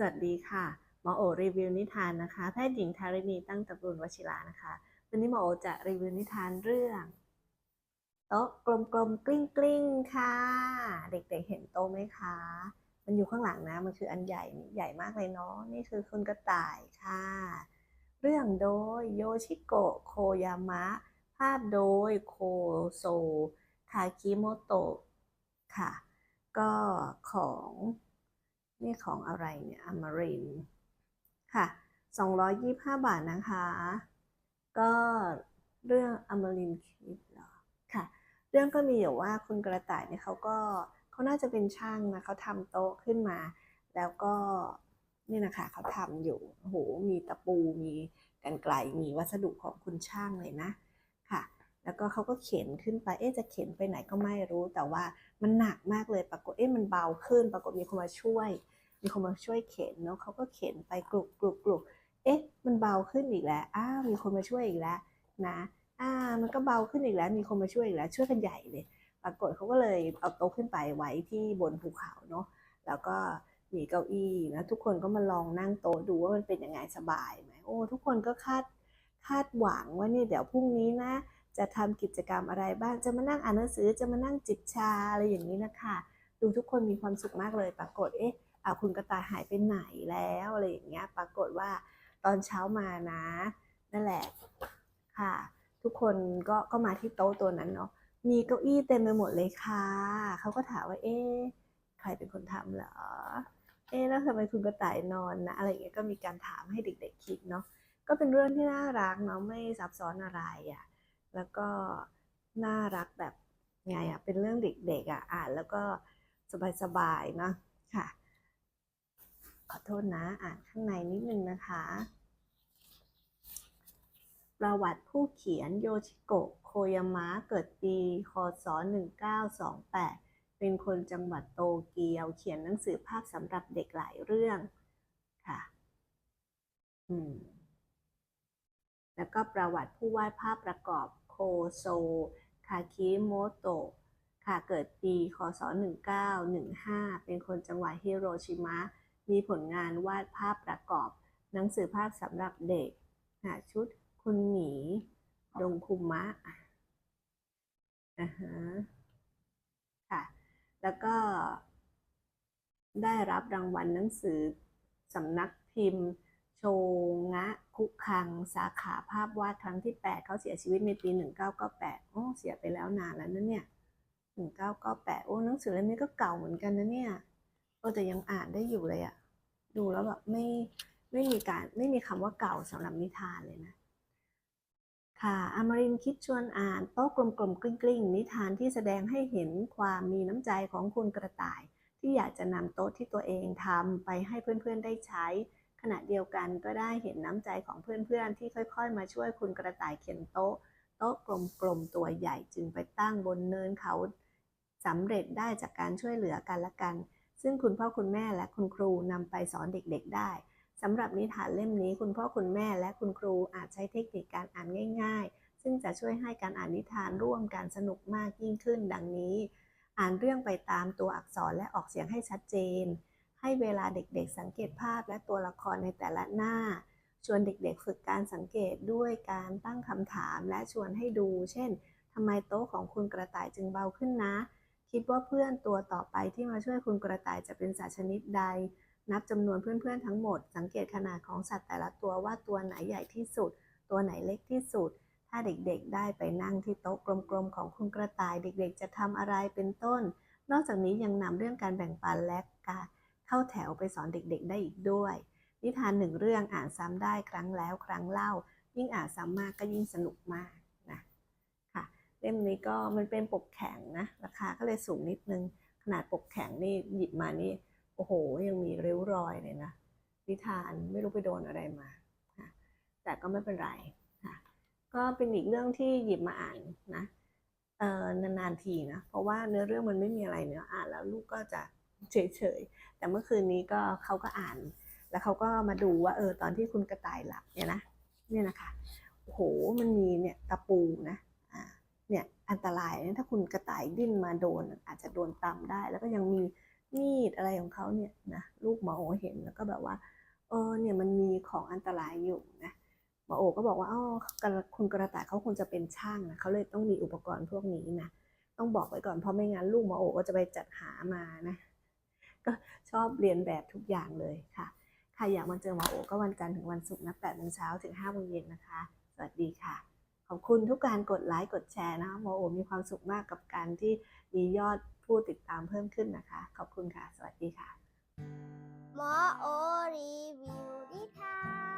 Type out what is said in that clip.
สวัสดีค่ะ หมอโอรีวิวนิทานนะคะ แพทย์หญิงธารินีตั้งตระกูลวชิรานะคะ วันนี้หมอโอจะรีวิวนิทานเรื่องโต๊ะกลมๆกลิ้งกลิ้งค่ะ เด็กๆเห็นโต๊ะไหมคะ มันอยู่ข้างหลังนะ มันคืออันใหญ่นี่ใหญ่มากเลยเนาะ นี่คือคุณกระต่ายค่ะ เรื่องโดยโยชิโกะโคยามะ ภาพโดยโคโซคาคิโมโตะค่ะ ก็ของ นี่ของอะไรเนี่ยอมรินทร์ค่ะ 225 บาทนะคะ ก็เรื่องอมรินคิดเหรอค่ะ เรื่องก็มีอยู่ว่าคุณกระต่ายเนี่ยเขาก็เขาน่าจะเป็นช่างนะเขาทำโต๊ะขึ้นมา แล้วก็นี่นะคะเขาทำอยู่โอ้โหมีตะปูมีกันไกลมีวัสดุของคุณช่างเลยนะค่ะ แล้วก็เขาก็เข็นขึ้นไปเอ๊ะจะเข็นไปไหนก็ไม่รู้ แต่ว่ามันหนักมากเลยปรากฏเอ๊ะมันเบาขึ้น ปรากฏมีคนมาช่วย มีคนมาช่วยเข็นเนาะเขาก็เข็นไปกรุบกรุบกรุบเอ๊ะ มันเบาขึ้นอีกแล้วอ้าวมีคนมาช่วยอีกแล้วนะอ่ามันก็เบาขึ้นอีกแล้ว มีคนมาช่วยอีกแล้ว ช่วยกันใหญ่เลย ปรากฏเขาก็เลยเอาโต๊ะขึ้นไปไว้ที่บนภูเขาเนาะแล้วก็มีเก้าอี้นะทุกคนก็มาลองนั่งโต๊ะดูว่ามันเป็นยังไงสบายไหมโอ้ทุกคนก็คาดคาดหวังว่านี่เดี๋ยวพรุ่งนี้นะ จะทำกิจกรรมอะไรบ้างจะมานั่งอ่านหนังสือจะมานั่งจิบชาอะไรอย่างนี้นะคะดูทุกคนมีความสุขมากเลย ปรากฏเอ๊ะ อ่าคุณกระต่ายหายไปไหนแล้วอะไรอย่างเงี้ยปรากฏว่าตอนเช้ามานะ นั่นแหละค่ะ ทุกคนก็ก็มาที่โต๊ะตัวนั้นเนาะมีเก้าอี้เต็มไปหมดเลยค่ะเขาก็ถามว่าเอ๊ใครเป็นคนทำเหรอ เอ๊แล้วทำไมคุณกระต่ายนอนนะอะไรอย่างเงี้ยก็มีการถามให้เด็ก ๆ คิดเนาะก็เป็นเรื่องที่น่ารักเนาะไม่ซับซ้อนอะไรอะ่ะแล้วก็น่ารักแบบไงอะ่ะเป็นเรื่องเด็กๆอะ่ะอ่านแล้วก็สบายๆเนาะค่ะ ขอโทษนะอ่านข้างในนิดนึงนะคะ ประวัติผู้เขียนโยชิโกะโคยามะเกิดปี คศ 1928 เป็นคนจังหวัดโตเกียว เขียนหนังสือภาพสำหรับเด็กหลายเรื่องค่ะอืมแล้วก็ประวัติผู้วาดภาพประกอบโคโซ คาคิโมโตะค่ะเกิดปี คศ 1915 เป็นคนจังหวัดฮิโรชิมะ มีผลงานวาดภาพประกอบ หนังสือภาพสำหรับเด็กชุดคุณหมีดงคุมะอ่าฮะค่ะ แล้วก็ ได้รับรางวัลหนังสือสำนักพิมพ์ โชงะ คุคัง สาขาภาพวาดครั้งที่ 8 เขาเสียชีวิตในปี 1998 โอ้เสียไปแล้วนานแล้วนะเนี่ย 1998 โอ้หนังสือเล่มนี้ก็เก่าเหมือนกันนะเนี่ย โอ้แต่ยังอ่านได้อยู่เลยอะ ดูแล้วแบบไม่ไม่มีการไม่มีคำว่าเก่าสำหรับนิทานเลยนะ ค่ะอมรินคิดชวนอ่านโต๊ะกลมๆกลิ้งๆ นิทานที่แสดงให้เห็นความมีน้ำใจของคุณกระต่าย ที่อยากจะนำโต๊ะที่ตัวเองทำไปให้เพื่อนๆได้ใช้ ขณะเดียวกันก็ได้เห็นน้ำใจของเพื่อนๆ ที่ค่อยๆ มาช่วยคุณกระต่ายเขียนโต๊ะ โต๊ะกลมๆตัวใหญ่จึงไปตั้งบนเนินเขาสำเร็จได้จากการช่วยเหลือกันและกัน ซึ่งคุณพ่อคุณแม่และคุณครูนำไปสอนเด็กๆได้สำหรับนิทานเล่มนี้ คุณพ่อคุณแม่และคุณครูอาจใช้เทคนิคการอ่านง่าย ๆ ซึ่งจะช่วยให้การอ่านนิทานร่วมกันสนุกมากยิ่งขึ้น ดังนี้ อ่านเรื่องไปตามตัวอักษรและออกเสียงให้ชัดเจน ให้เวลาเด็กๆ สังเกตภาพและตัวละครในแต่ละหน้า ชวนเด็กๆ ฝึกการสังเกตด้วยการตั้งคำถามและชวนให้ดู เช่นทำไมโต๊ะของคุณกระต่ายจึงเบาขึ้นนะ คิดว่าเพื่อนตัวต่อไปที่มาช่วยคุณกระต่ายจะเป็นสัตว์ชนิดใด นับจำนวนเพื่อนๆทั้งหมด สังเกตขนาดของสัตว์แต่ละตัวว่าตัวไหนใหญ่ที่สุด ตัวไหนเล็กที่สุด ถ้าเด็กๆ ได้ไปนั่งที่โต๊ะกลมๆของคุณกระต่ายเด็กๆ จะทำอะไรเป็นต้น นอกจากนี้ยังนำเรื่องการแบ่งปันและการเข้าแถวไปสอนเด็กๆ ได้อีกด้วย นิทานหนึ่งเรื่องอ่านซ้ำได้ครั้งแล้วครั้งเล่า ยิ่งอ่านซ้ำมากก็ยิ่งสนุกมาก เล่มนี้ก็มันเป็นปกแข็งนะ ราคาก็เลยสูงนิดนึง ขนาดปกแข็งนี่หยิบมานี่ โอ้โห ยังมีริ้วรอยเลยนะ นิทานไม่รู้ไปโดนอะไรมา แต่ก็ไม่เป็นไรก็เป็นอีกเรื่องที่หยิบมาอ่านนะเอ่อนานๆทีนะ เพราะว่าเนื้อเรื่องมันไม่มีอะไรเนื้ออ่านแล้วลูกก็จะเฉยๆ แต่เมื่อคืนนี้ก็เขาก็อ่าน แล้วเขาก็มาดูว่าเออตอนที่คุณกระต่ายหลับเนี่ยนะ เนี่ยนะคะ โอ้โห มันมีเนี่ยตะปูนะ เนี่ยอันตรายนะถ้าคุณกระต่ายดิ้นมาโดนอาจจะโดนตำได้ แล้วก็ยังมีมีดอะไรของเขาเนี่ยนะลูกหมอโอเห็นแล้วก็แบบว่าเออเนี่ยมันมีของอันตรายอยู่นะหมอโอก็บอกว่าอ๋อคุณกระต่ายเขาคงจะเป็นช่างนะเขาเลยต้องมีอุปกรณ์พวกนี้นะต้องบอกไว้ก่อนเพราะไม่งั้นลูกหมอโอก็จะไปจัดหามานะก็ชอบเรียนแบบทุกอย่างเลยค่ะใครอยากมาเจอหมอโอก็วันจันทร์ถึงวันศุกร์นะ8โมงเช้าถึง5โมงเย็นนะคะ สวัสดีค่ะ ขอบคุณทุกการกดไลค์กดแชร์นะคะหมอโอมีความสุขมากกับการที่มียอดผู้ติดตามเพิ่มขึ้นนะคะ ขอบคุณค่ะ สวัสดีค่ะหมอโอรีวิวนิทาน